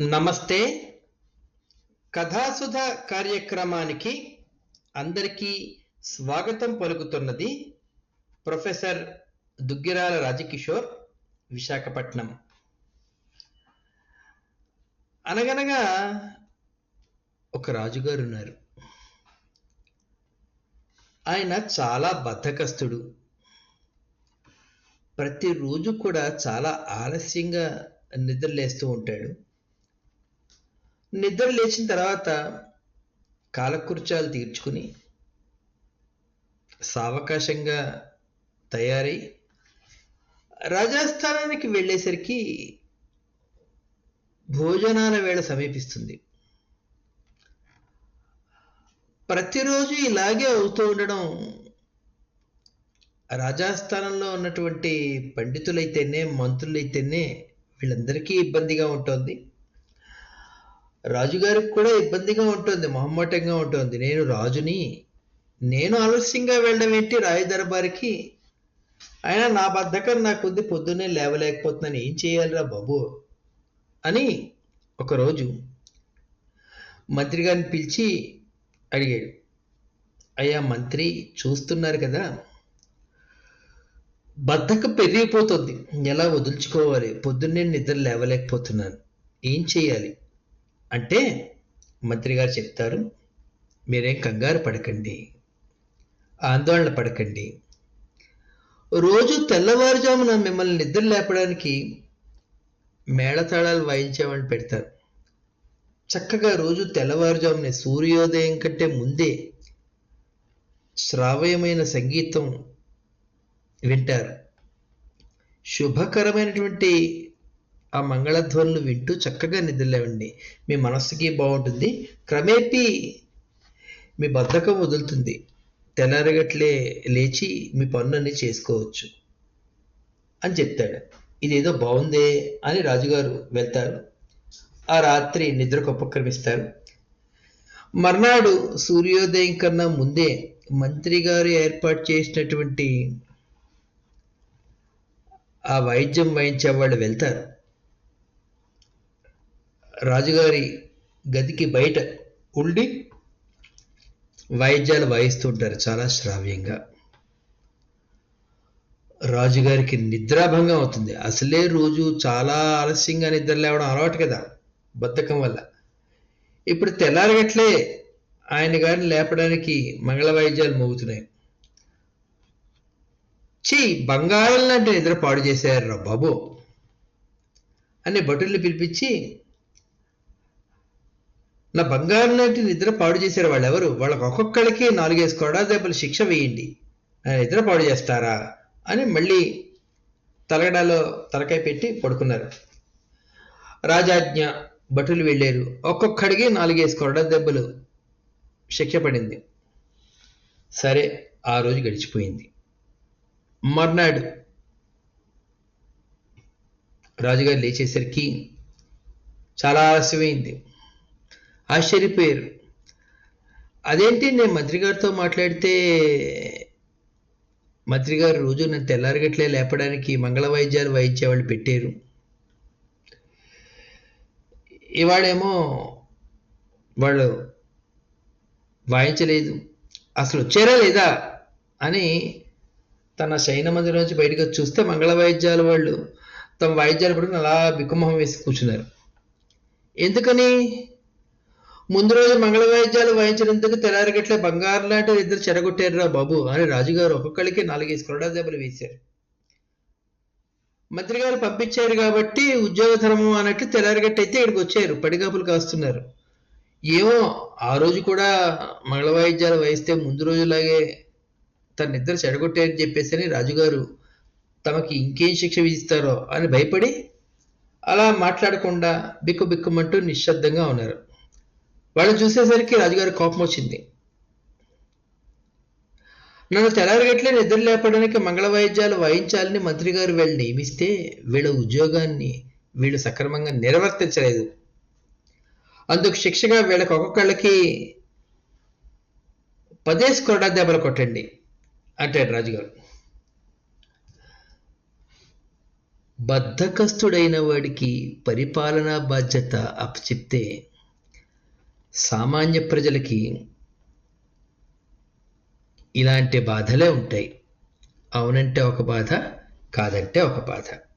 నమస్తే. కథాసుధ కార్యక్రమానికి అందరికీ స్వాగతం పలుకుతున్నది ప్రొఫెసర్ దుగ్గిరాల రాజకిషోర్ విశాఖపట్నం. అనగనగా ఒక రాజుగారు ఉన్నారు. ఆయన చాలా బద్ధకస్తుడు. ప్రతిరోజు కూడా చాలా ఆలస్యంగా నిద్రలేస్తూ ఉంటాడు. నిద్ర లేచిన తర్వాత కాలకృత్యాలు తీర్చుకుని సావకాశంగా తయారై రాజస్థానానికి వెళ్ళేసరికి భోజనాల వేళ సమీపిస్తుంది. ప్రతిరోజు ఇలాగే అవుతూ ఉండడం రాజస్థానంలో ఉన్నటువంటి పండితులైతేనే మంత్రులైతేనే వీళ్ళందరికీ ఇబ్బందిగా ఉంటుంది. రాజుగారికి కూడా ఇబ్బందిగా ఉంటుంది మొహమ్మటంగా ఉంటుంది. నేను రాజుని నేను ఆలస్యంగా వెళ్ళడం ఏంటి? రాయ దర్బార్కి. ఆయన నా బద్ధకం నాకుంది పొద్దున్నే లేవలేకపోతున్నాను. ఏం చేయాలిరా బాబు? అని ఒకరోజు మంత్రి గారిని పిలిచి అడిగాడు. అయ్యా మంత్రి చూస్తున్నారు కదా బద్ధకం పెరిగిపోతుంది. ఎలా వదులుచుకోవాలి? పొద్దున్నే నిద్ర లేవలేకపోతున్నాను. ఏం చేయాలి? అంటే మంత్రి గారు చెప్తారు మీరేం కంగారు పడకండి ఆందోళన పడకండి. రోజు తెల్లవారుజామున మిమ్మల్ని నిద్ర లేపడానికి మేళతాళాలు వాయించామని పెడతారు. చక్కగా రోజు తెల్లవారుజామునే సూర్యోదయం కంటే ముందే శ్రావ్యమైన సంగీతం వింటారు. శుభకరమైనటువంటి ఆ మంగళధ్వనులు వింటూ చక్కగా నిద్రలేవండి. మీ మనస్సుకి బాగుంటుంది. క్రమేపీ మీ బద్ధకం వదులుతుంది. తెల్లారగట్లే లేచి మీ పనులన్నీ చేసుకోవచ్చు అని చెప్తాడు. ఇదేదో బాగుందే అని రాజుగారు వెళ్తారు. ఆ రాత్రి నిద్రకు ఉపక్రమిస్తారు. మర్నాడు సూర్యోదయం కన్నా ముందే మంత్రి గారు ఏర్పాటు చేసినటువంటి ఆ వైద్యం వాయించే వాళ్ళు వెళ్తారు. రాజుగారి గదికి బయట ఉండి వాయిద్యాలు వహిస్తుంటారు చాలా శ్రావ్యంగా. రాజుగారికి నిద్రాభంగం అవుతుంది. అసలే రోజు చాలా ఆలస్యంగా నిద్ర లేవడం అలవాటు కదా బద్ధకం వల్ల. ఇప్పుడు తెల్లారగట్లే ఆయన గారిని లేపడానికి మంగళ వాయిద్యాలు మోగుతున్నాయి. చీ బంగారం లాంటి నిద్ర పాడు చేశారు రా బాబు? అని భటుల్ని పిలిపించి నా బంగారం లాంటి నిద్ర పాడు చేశారు వాళ్ళు ఎవరు వాళ్ళకి ఒక్కొక్కడికి నాలుగేసి కొడా దెబ్బలు శిక్ష వేయండి. నిద్ర పాడు చేస్తారా? అని మళ్ళీ తలగడాలో తలకాయ పెట్టి పడుకున్నారు. రాజాజ్ఞ భటులు వెళ్ళారు. ఒక్కొక్కడికి నాలుగేసి కొరడ దెబ్బలు శిక్ష పడింది. సరే ఆ రోజు గడిచిపోయింది. మర్నాడు రాజుగారు లేచేసరికి చాలా ఆలస్యమైంది. ఆశ్చర్యపోయారు. అదేంటి నేను మంత్రి గారితో మాట్లాడితే మంత్రి గారు రోజు నన్ను తెల్లారగట్లే లేపడానికి మంగళ వైద్యాలు వాళ్ళు పెట్టారు. ఇవాడేమో వాళ్ళు వాయించలేదు. అసలు వచ్చారా లేదా అని తన శయన మందిరం నుంచి బయటకు చూస్తే మంగళ వాయిద్యాల వాళ్ళు తమ వాయిద్యాలు పడుకుని అలా బిక్కుమొహం వేసి కూర్చున్నారు. ఎందుకని? ముందు రోజు మంగళ వాయిద్యాలు వాయించినందుకు తెల్లారగట్లే బంగారు లాంటి ఇద్దరు చెడగొట్టారురా బాబు అని రాజుగారు ఒక్కొక్కరికి నాలుగైదు కొరడా దెబ్బలు వేశారు. మంత్రి గారు పంపించారు కాబట్టి ఉద్యోగ ధర్మం అన్నట్టు తెల్లారగట్టు అయితే ఇక్కడికి వచ్చారు పడిగాపులు కాస్తున్నారు. ఏమో ఆ రోజు కూడా మంగళ వాయిద్యాలు వాయిస్తే ముందు రోజులాగే తన నిద్ర చెడగొట్టారని చెప్పేసి అని రాజుగారు తమకి ఇంకేం శిక్ష విధిస్తారో అని భయపడి అలా మాట్లాడకుండా బిక్కు బిక్కుమంటూ నిశ్శబ్దంగా ఉన్నారు. వాళ్ళు చూసేసరికి రాజుగారి కోపం వచ్చింది. నన్ను తెల్లారగట్లే నిద్ర లేపడానికి మంగళ వాయిద్యాలు వాయించాలని మంత్రి గారు వీళ్ళు నియమిస్తే వీళ్ళ ఉద్యోగాన్ని వీళ్ళు సక్రమంగా నిర్వర్తించలేదు. అందుకు శిక్షగా వీళ్ళకి ఒక్కొక్కళ్ళకి పదేసి కొరడా దెబ్బలు కొట్టండి అంటాడు రాజుగారు. బద్ధకస్తుడైన వాడికి పరిపాలనా బాధ్యత అప్పచెప్తే సామాన్య ప్రజలకి ఇలాంటి బాధలే ఉంటాయి. అవునంటే ఒక బాధ కాదంటే ఒక బాధ.